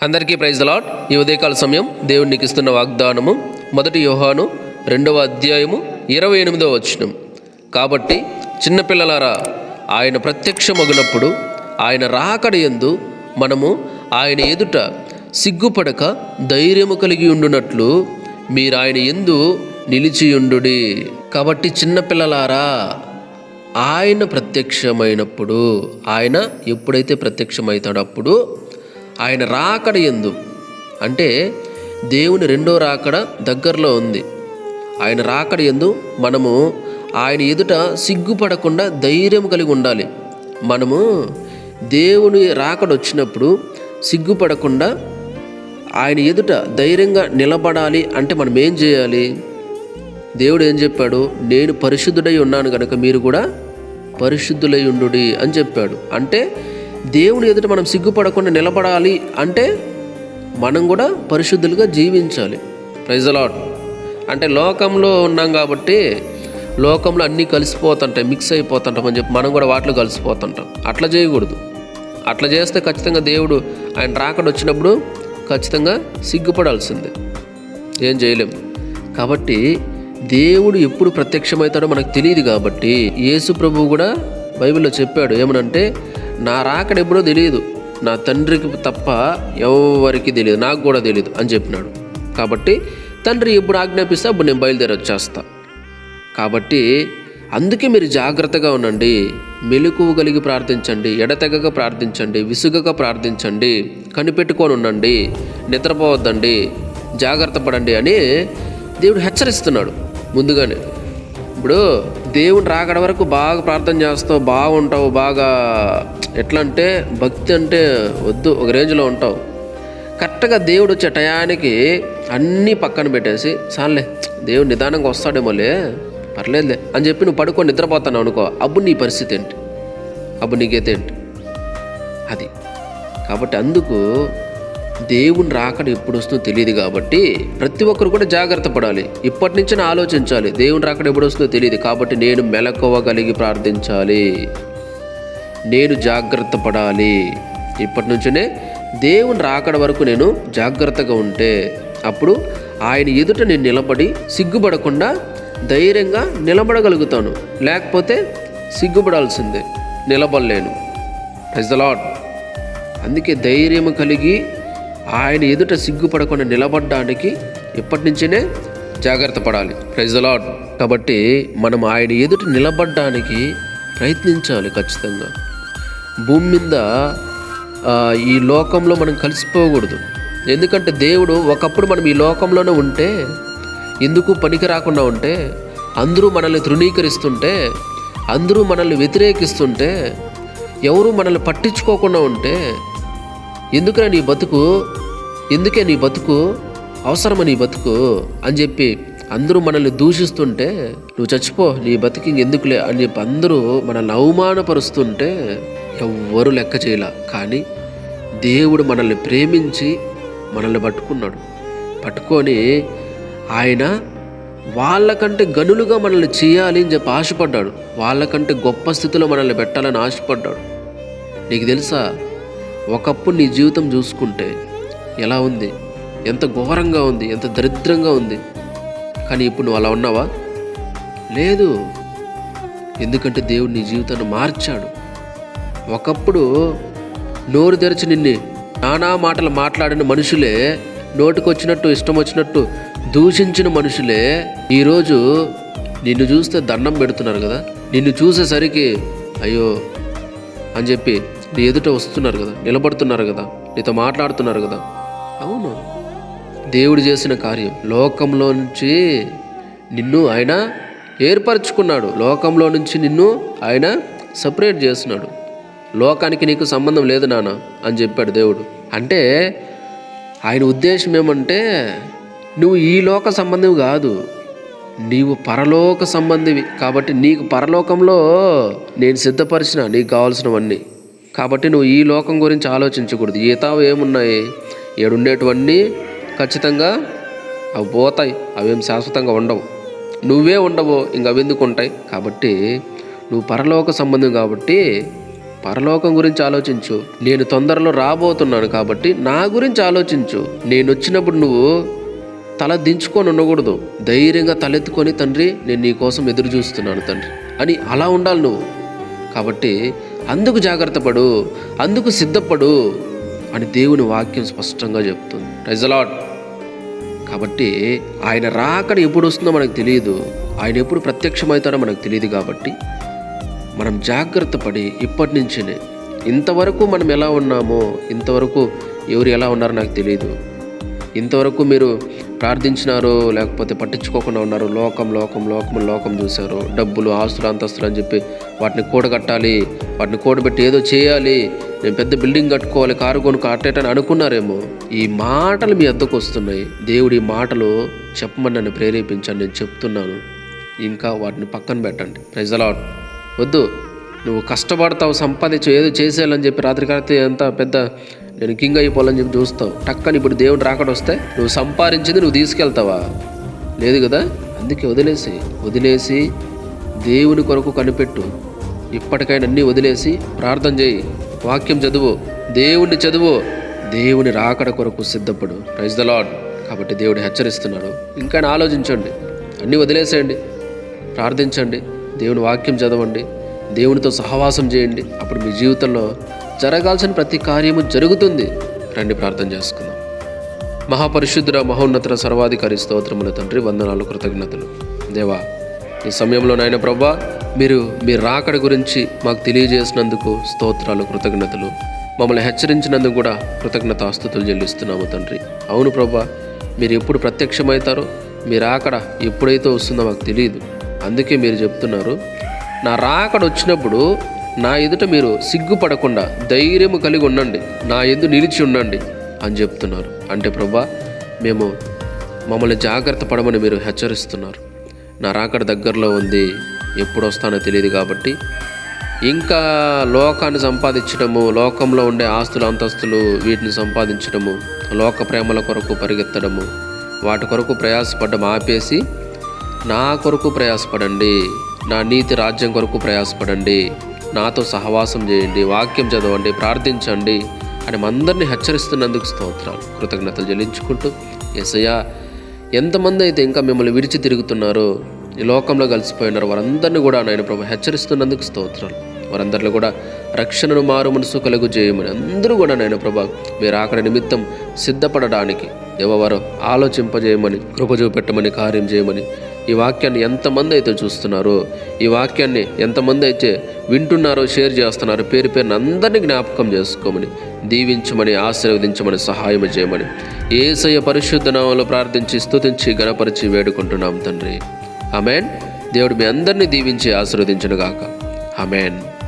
అందరికీ praise lot ఈ ఉదయకాల సమయం దేవుడు ఇస్తున్న వాగ్దానము మొదటి యోహాను రెండవ అధ్యాయము ఇరవై ఎనిమిదవ వచనం. కాబట్టి చిన్నపిల్లలారా ఆయన ప్రత్యక్షమగునప్పుడు ఆయన రాకడ యందు మనము ఆయన ఎదుట సిగ్గుపడక ధైర్యము కలిగి ఉండునట్లు మీరు ఆయన ఎందు నిలిచియుండు కాబట్టి చిన్నపిల్లలారా ఆయన ప్రత్యక్షమైనప్పుడు ఆయన ఎప్పుడైతే ప్రత్యక్షమవుతాడో అప్పుడు ఆయన రాకడ ఎందు. అంటే దేవుని రెండో రాకడ దగ్గరలో ఉంది. ఆయన రాకడ ఎందు మనము ఆయన ఎదుట సిగ్గుపడకుండా ధైర్యం కలిగి ఉండాలి. మనము దేవుని రాకడ వచ్చినప్పుడు సిగ్గుపడకుండా ఆయన ఎదుట ధైర్యంగా నిలబడాలి అంటే మనం ఏం చేయాలి? దేవుడు ఏం చెప్పాడు? నేను పరిశుద్ధుడై ఉన్నాను కనుక మీరు కూడా పరిశుద్ధులై ఉండుడి అని చెప్పాడు. అంటే దేవుని ఎదుట మనం సిగ్గుపడకుండా నిలబడాలి అంటే మనం కూడా పరిశుద్ధులుగా జీవించాలి. ప్రైజలాడ్ అంటే లోకంలో ఉన్నాం కాబట్టి లోకంలో అన్నీ కలిసిపోతుంటాయి మిక్స్ అయిపోతుంటాం అని చెప్పి మనం కూడా వాటిలో కలిసిపోతుంటాం. అట్లా చేయకూడదు. అట్లా చేస్తే ఖచ్చితంగా దేవుడు ఆయన రాకడ వచ్చినప్పుడు ఖచ్చితంగా సిగ్గుపడాల్సిందే. ఏం చేయలేము కాబట్టి దేవుడు ఎప్పుడు ప్రత్యక్షమవుతాడో మనకు తెలియదు కాబట్టి యేసు ప్రభువు కూడా బైబిల్లో చెప్పాడు ఏమనంటే నా రాకడ ఎప్పుడో తెలియదు. నా తండ్రికి తప్ప ఎవరికి తెలియదు. నాకు కూడా తెలియదు అని చెప్పినాడు. కాబట్టి తండ్రి ఎప్పుడు ఆజ్ఞాపిస్తే అప్పుడు నేను బయలుదేరి వచ్చేస్తా. కాబట్టి అందుకే మీరు జాగ్రత్తగా ఉండండి. మెలకువ కలిగి ప్రార్థించండి. ఎడతెగక ప్రార్థించండి. విసుగక ప్రార్థించండి. కనిపెట్టుకొని ఉండండి. నిద్రపోవద్దండి. జాగ్రత్త పడండి అని దేవుడు హెచ్చరిస్తున్నాడు. ముందుగానే ఇప్పుడు దేవుని రాకడ వరకు బాగా ప్రార్థన చేస్తావు బాగుంటావు బాగా ఎట్లా అంటే భక్తి అంటే వద్దు ఒక రేంజ్లో ఉంటావు. కరెక్ట్గా దేవుడు వచ్చే టయానికి అన్నీ పక్కన పెట్టేసి చాలే దేవుడు నిదానంగా వస్తాడేమోలే పర్లేదులే అని చెప్పి నువ్వు పడుకొని నిద్రపోతాను అనుకో అప్పుడు నీ పరిస్థితి ఏంటి? అప్పుడు నీకైతే ఏంటి? అది. కాబట్టి అందుకు దేవుని రాకడ ఎప్పుడు వస్తుందో తెలియదు కాబట్టి ప్రతి ఒక్కరు కూడా జాగ్రత్త పడాలి. ఇప్పటి నుంచే ఆలోచించాలి. దేవుని రాకడ ఎప్పుడు వస్తుందో తెలియదు కాబట్టి నేను మెలకువగలిగి ప్రార్థించాలి. నేను జాగ్రత్త పడాలి. ఇప్పటి నుంచినే దేవుని రాకడ వరకు నేను జాగ్రత్తగా ఉంటే అప్పుడు ఆయన ఎదుట నేను నిలబడి సిగ్గుపడకుండా ధైర్యంగా నిలబడగలుగుతాను. లేకపోతే సిగ్గుపడాల్సిందే. నిలబడలేను. ప్రెజ్ ద లాడ్ అందుకే ధైర్యం కలిగి ఆయన ఎదుట సిగ్గుపడకుండా నిలబడడానికి ఇప్పటి నుంచినే జాగ్రత్త పడాలి. ప్రైజ్ కాబట్టి మనం ఆయన ఎదుట నిలబడడానికి ప్రయత్నించాలి ఖచ్చితంగా. భూమి మీద ఈ లోకంలో మనం కలిసిపోకూడదు. ఎందుకంటే దేవుడు ఒకప్పుడు మనం ఈ లోకంలోనే ఉంటే ఎందుకు పనికి రాకుండా ఉంటే అందరూ మనల్ని తృణీకరిస్తుంటే అందరూ మనల్ని వ్యతిరేకిస్తుంటే ఎవరు మనల్ని పట్టించుకోకుండా ఉంటే ఎందుకురా నీ బతుకు? ఎందుకే నీ బతుకు? అవసరమా నీ బతుకు? అని చెప్పి అందరూ మనల్ని దూషిస్తుంటే నువ్వు చచ్చిపో నీ బతికి ఎందుకులే అని చెప్పి అందరూ మనల్ని అవమానపరుస్తుంటే ఎవ్వరూ లెక్క చేయలే. కానీ దేవుడు మనల్ని ప్రేమించి మనల్ని పట్టుకున్నాడు. పట్టుకొని ఆయన వాళ్ళకంటే గనులుగా మనల్ని చేయాలి అని చెప్పి ఆశపడ్డాడు. వాళ్ళకంటే గొప్ప స్థితిలో మనల్ని పెట్టాలని ఆశపడ్డాడు. నీకు తెలుసా? ఒకప్పుడు నీ జీవితం చూసుకుంటే ఎలా ఉంది? ఎంత ఘోరంగా ఉంది? ఎంత దరిద్రంగా ఉంది? కానీ ఇప్పుడు నువ్వు అలా ఉన్నావా? లేదు. ఎందుకంటే దేవుడు నీ జీవితాన్ని మార్చాడు. ఒకప్పుడు నోరు తెరిచి నిన్ను నానా మాటలు మాట్లాడిన మనుషులే నోటికొచ్చినట్టు ఇష్టం వచ్చినట్టు దూషించిన మనుషులే ఈరోజు నిన్ను చూస్తే దండం పెడుతున్నారు కదా? నిన్ను చూసేసరికి అయ్యో అని చెప్పి నీ ఎదుట వస్తున్నారు కదా నిలబడుతున్నారు కదా నీతో మాట్లాడుతున్నారు కదా. అవును. దేవుడు చేసిన కార్యం లోకంలో నుంచి నిన్ను ఆయన ఏర్పరచుకున్నాడు. లోకంలో నుంచి నిన్ను ఆయన సపరేట్ చేస్తున్నాడు. లోకానికి నీకు సంబంధం లేదు నాన్న అని చెప్పాడు దేవుడు. అంటే ఆయన ఉద్దేశం ఏమంటే నువ్వు ఈ లోక సంబంధం కాదు నీవు పరలోక సంబంధివి. కాబట్టి నీకు పరలోకంలో నేను సిద్ధపరిచిన నీకు కావాల్సినవన్నీ కాబట్టి నువ్వు ఈ లోకం గురించి ఆలోచించకూడదు. ఈతావు ఏమున్నాయి? ఏడుండేటివన్నీ ఖచ్చితంగా అవి పోతాయి. అవేం శాశ్వతంగా ఉండవు. నువ్వే ఉండవు ఇంక అవి ఎందుకు ఉంటాయి? కాబట్టి నువ్వు పరలోక సంబంధం కాబట్టి పరలోకం గురించి ఆలోచించు. నేను తొందరలో రాబోతున్నాను కాబట్టి నా గురించి ఆలోచించు. నేను వచ్చినప్పుడు నువ్వు తల దించుకొని ఉండకూడదు. ధైర్యంగా తలెత్తుకొని తండ్రి నేను నీ కోసం ఎదురు చూస్తున్నాను తండ్రి అని అలా ఉండాలి నువ్వు. కాబట్టి అందుకు జాగ్రత్త పడు అందుకు సిద్ధపడు అని దేవుని వాక్యం స్పష్టంగా చెప్తుంది. రిజలాట్ కాబట్టి ఆయన రాకడ ఎప్పుడు వస్తుందో మనకు తెలియదు. ఆయన ఎప్పుడు ప్రత్యక్షమవుతాడో మనకు తెలియదు కాబట్టి మనం జాగ్రత్త పడి ఇప్పటి నుంచినే ఇంతవరకు మనం ఎలా ఉన్నామో ఇంతవరకు ఎవరు ఎలా ఉన్నారో నాకు తెలియదు. ఇంతవరకు మీరు ప్రార్థించినారో లేకపోతే పట్టించుకోకుండా ఉన్నారు. లోకం లోకం లోకం లోకం చూశారు. డబ్బులు ఆస్తులు అంతస్తులు అని చెప్పి వాటిని కూడగట్టాలి వాటిని కూడబెట్టి ఏదో చేయాలి. నేను పెద్ద బిల్డింగ్ కట్టుకోవాలి కారు కొనుక్కో అట్టేటని అనుకున్నారేమో. ఈ మాటలు మీ అద్దకు వస్తున్నాయి. దేవుడి ఈ మాటలు చెప్పమని నన్ను ప్రేరేపించాను నేను చెప్తున్నాను. ఇంకా వాటిని పక్కన పెట్టండి. ప్రజలాట్ వద్దు. నువ్వు కష్టపడతావు సంపాదించు ఏదో చేసేయాలని చెప్పి రాత్రికారి అంతా పెద్ద నేను కింగ్ అయిపోవాలని చెప్పి చూస్తావు. టక్కని ఇప్పుడు దేవుడు రాకడ వస్తే నువ్వు సంపాదించింది నువ్వు తీసుకెళ్తావా? లేదు కదా? అందుకే వదిలేసి వదిలేసి దేవుని కొరకు కనిపెట్టు. ఇప్పటికైనా అన్నీ వదిలేసి ప్రార్థన చేయి. వాక్యం చదువు. దేవుణ్ణి చదువు. దేవుని రాకడ కొరకు సిద్ధపడు. ప్రైజ్ ద లాడ్ కాబట్టి దేవుడు హెచ్చరిస్తున్నాడు. ఇంకా ఆలోచించండి. అన్నీ వదిలేసేయండి. ప్రార్థించండి. దేవుని వాక్యం చదవండి. దేవునితో సహవాసం చేయండి. అప్పుడు మీ జీవితంలో జరగాల్సిన ప్రతి కార్యము జరుగుతుంది. రండి ప్రార్థన చేసుకుందాం. మహాపరిశుద్ధుర మహోన్నతుల సర్వాధికారి స్తోత్రముల తండ్రి వందనాలు కృతజ్ఞతలు. దేవా ఈ సమయంలో నాయన ప్రభా మీరు మీ రాకడ గురించి మాకు తెలియజేసినందుకు స్తోత్రాలు కృతజ్ఞతలు. మమ్మల్ని హెచ్చరించినందుకు కూడా కృతజ్ఞత ఆస్తుతులు చెల్లిస్తున్నాము తండ్రి. అవును ప్రభా మీరు ఎప్పుడు ప్రత్యక్షమవుతారో మీ రాకడ ఎప్పుడైతే వస్తుందో మాకు తెలియదు. అందుకే మీరు చెప్తున్నారు నా రాకడ వచ్చినప్పుడు నా ఎదుట మీరు సిగ్గుపడకుండా ధైర్యము కలిగి ఉండండి. నా ఎందు నిలిచి ఉండండి అని చెప్తున్నారు. అంటే ప్రభా మేము మమ్మల్ని జాగ్రత్త పడమని మీరు హెచ్చరిస్తున్నారు. నా రాకడ దగ్గరలో ఉంది ఎప్పుడు వస్తానో తెలియదు కాబట్టి. ఇంకా లోకాన్ని సంపాదించడము లోకంలో ఉండే ఆస్తులు అంతస్తులు వీటిని సంపాదించడము లోక ప్రేమల కొరకు పరిగెత్తడము వాటి కొరకు ప్రయాసపడడం ఆపేసి నా కొరకు ప్రయాసపడండి నా నీతి రాజ్యం కొరకు ప్రయాసపడండి నాతో సహవాసం చేయండి వాక్యం చదవండి ప్రార్థించండి అని అందరినీ హెచ్చరిస్తున్నందుకు స్తోత్రాలు. కృతజ్ఞతలు చెల్లించుకుంటూ ఎసయ్యా ఎంతమంది అయితే ఇంకా మిమ్మల్ని విడిచి తిరుగుతున్నారో ఈ లోకంలో కలిసిపోయినారు వారందరినీ కూడా నాయన ప్రభు హెచ్చరిస్తున్నందుకు స్తోత్రాలు. వారందరిలో కూడా రక్షణను మారు మనసు కలుగు చేయమని అందరూ కూడా నాయన ప్రభా మీరు ఆకడ నిమిత్తం సిద్ధపడడానికి ఎవరు ఆలోచింపజేయమని కృప చూపెట్టమని కార్యం చేయమని ఈ వాక్యాన్ని ఎంతమంది అయితే చూస్తున్నారో ఈ వాక్యాన్ని ఎంతమంది అయితే వింటున్నారో షేర్ చేస్తున్నారో. పేరు పేరున అందరినీ జ్ఞాపకం చేసుకోమని దీవించమని ఆశీర్వదించమని సహాయం చేయమని ఏసయ్య పరిశుద్ధ నామంలో ప్రార్థించి స్తుతించి గణపరిచి వేడుకుంటున్నాం తండ్రి. అమెన్ దేవుడు మీ అందరినీ దీవించి ఆశీర్వదించను గాక అమెన్